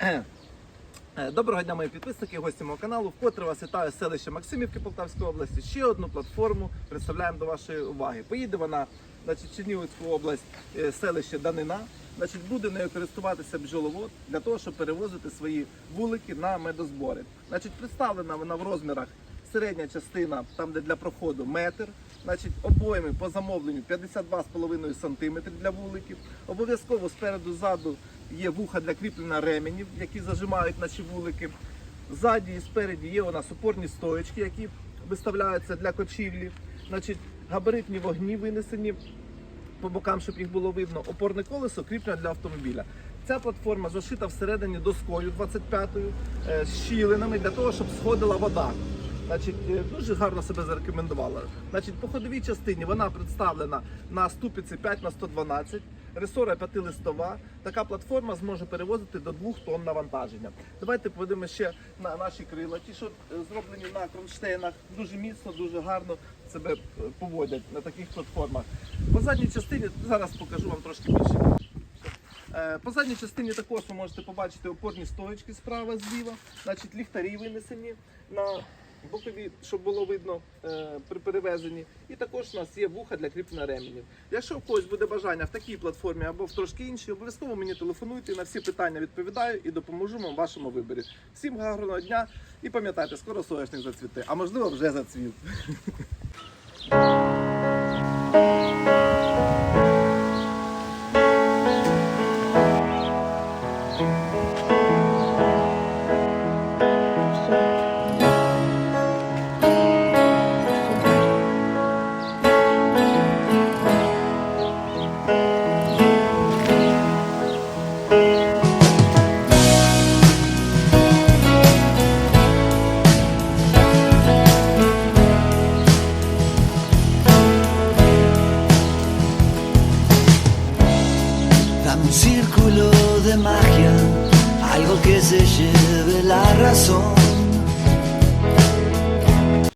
Е, Доброго дня, мої підписники, гості мого каналу. Вкотре вас вітаю з селища Максимівки Полтавської області. Ще одну платформу представляємо до вашої уваги. Поїде вона значить, Чернігівську область, е, селище Данина. Значить, буде нею користуватися бджоловод для того, щоб перевозити свої вулики на медозбори. Значить, представлена вона в розмірах середня частина, там де для проходу метр. Значить, обойми по замовленню 52,5 см для вуликів. Обов'язково спереду ззаду є вуха для кріплення ременів, які зажимають наші вулики. Ззаді і спереді є у нас опорні стоечки, які виставляються для кочівлі. Значить, габаритні вогні винесені по бокам, щоб їх було видно. Опорне колесо кріплення для автомобіля. Ця платформа зашита всередині доскою 25-ю е, з щілинами для того, щоб сходила вода. Значить, е, дуже гарно себе зарекомендувала. Значить, по ходовій частині вона представлена на ступиці 5 на 112 ресора п'ятилистова. Така платформа зможе перевозити до 2 тонн навантаження. Давайте подивимося ще на наші крила. Ті, що е, зроблені на кронштейнах, дуже міцно, дуже гарно себе е, поводять на таких платформах. По задній частині зараз покажу вам трошки більше. По задній частині також ви можете побачити опорні стоечки справа зліва, значить ліхтарі винесені на бокові, щоб було видно е, при перевезенні. І також у нас є вуха для кріплення ременів. Якщо у когось буде бажання в такій платформі або в трошки іншій, обов'язково мені телефонуйте, на всі питання відповідаю і допоможу вам в вашому виборі. Всім гарного дня і пам'ятайте, скоро соняшник зацвіте, а можливо вже зацвів. Dame un círculo de magia, algo que se lleve la razón.